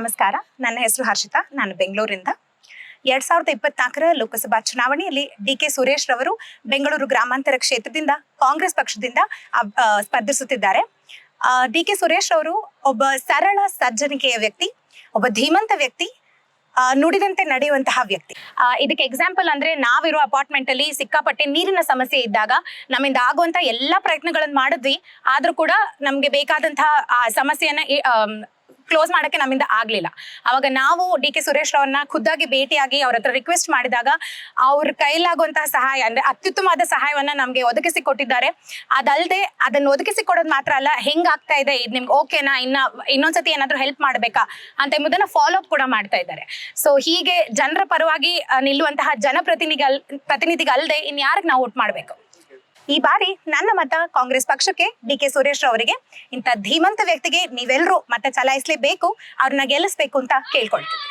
ನಮಸ್ಕಾರ. ನನ್ನ ಹೆಸರು ಹರ್ಷಿತಾ. ನಾನು ಬೆಂಗಳೂರಿಂದ. ಎರಡ್ ಸಾವಿರದ ಇಪ್ಪತ್ನಾಲ್ಕರ ಲೋಕಸಭಾ ಚುನಾವಣೆಯಲ್ಲಿ ಡಿ ಕೆ ಸುರೇಶ್ ರವರು ಬೆಂಗಳೂರು ಗ್ರಾಮಾಂತರ ಕ್ಷೇತ್ರದಿಂದ ಕಾಂಗ್ರೆಸ್ ಪಕ್ಷದಿಂದ ಸ್ಪರ್ಧಿಸುತ್ತಿದ್ದಾರೆ. ಡಿ ಕೆ ಸುರೇಶ್ ಅವರು ಒಬ್ಬ ಸರಳ, ಸಜ್ಜನಿಕೆಯ ವ್ಯಕ್ತಿ, ಒಬ್ಬ ಧೀಮಂತ ವ್ಯಕ್ತಿ ನುಡಿದಂತೆ ನಡೆಯುವಂತಹ ವ್ಯಕ್ತಿ. ಇದಕ್ಕೆ ಎಕ್ಸಾಂಪಲ್ ಅಂದ್ರೆ ನಾವಿರೋ ಅಪಾರ್ಟ್ಮೆಂಟ್ ಅಲ್ಲಿ ಸಿಕ್ಕಾಪಟ್ಟೆ ನೀರಿನ ಸಮಸ್ಯೆ ಇದ್ದಾಗ ನಮ್ಮಿಂದ ಆಗುವಂತ ಎಲ್ಲಾ ಪ್ರಯತ್ನಗಳನ್ನ ಮಾಡಿದ್ವಿ. ಆದ್ರೂ ಕೂಡ ನಮ್ಗೆ ಬೇಕಾದಂತಹ, ಆ, ಸಮಸ್ಯೆಯನ್ನ ಕ್ಲೋಸ್ ಮಾಡಕ್ಕೆ ನಮ್ಮಿಂದ ಆಗ್ಲಿಲ್ಲ. ಅವಾಗ ನಾವು ಡಿ ಕೆ ಸುರೇಶ್ ಅವ್ರನ್ನ ಖುದ್ದಾಗಿ ಭೇಟಿಯಾಗಿ ಅವ್ರ ಹತ್ರ ರಿಕ್ವೆಸ್ಟ್ ಮಾಡಿದಾಗ ಅವ್ರ ಕೈಲಾಗುವಂತಹ ಸಹಾಯ ಅಂದ್ರೆ ಅತ್ಯುತ್ತಮವಾದ ಸಹಾಯವನ್ನ ನಮ್ಗೆ ಒದಗಿಸಿ ಕೊಟ್ಟಿದ್ದಾರೆ. ಅದಲ್ಲದೆ ಅದನ್ನ ಒದಗಿಸಿ ಕೊಡೋದು ಮಾತ್ರ ಅಲ್ಲ ಹೆಂಗ್ ಆಗ್ತಾ ಇದೆ? ಇದು ನಿಮ್ಗೆ ಓಕೆನಾ ಇನ್ನ ಇನ್ನೊಂದ್ಸತಿ ಏನಾದ್ರೂ ಹೆಲ್ಪ್ ಮಾಡ್ಬೇಕಾ? ಅಂತ ಎಂಬುದನ್ನ ಫಾಲೋ ಅಪ್ ಕೂಡ ಮಾಡ್ತಾ ಇದ್ದಾರೆ. ಸೊ ಹೀಗೆ ಜನರ ಪರವಾಗಿ ನಿಲ್ಲುವಂತಹ ಜನಪ್ರತಿನಿಧಿಗಲ್ ಪ್ರತಿನಿಧಿಗಲ್ಲದೆ ಇನ್ಯಾರಿಗೆ ನಾವು ಓಟ್ ಮಾಡಬೇಕು? ಈ ಬಾರಿ ನನ್ನ ಮತ ಕಾಂಗ್ರೆಸ್ ಪಕ್ಷಕ್ಕೆ ಡಿ ಕೆ ಸುರೇಶ್ ಅವರಿಗೆ ಇಂಥ ಧೀಮಂತ ವ್ಯಕ್ತಿಗೆ ನೀವೆಲ್ಲರೂ ಮತ ಚಲಾಯಿಸಲೇಬೇಕು, ಅವ್ರನ್ನ ಗೆಲ್ಲಿಸ್ಬೇಕು ಅಂತ ಕೇಳ್ಕೊಳ್ತೀನಿ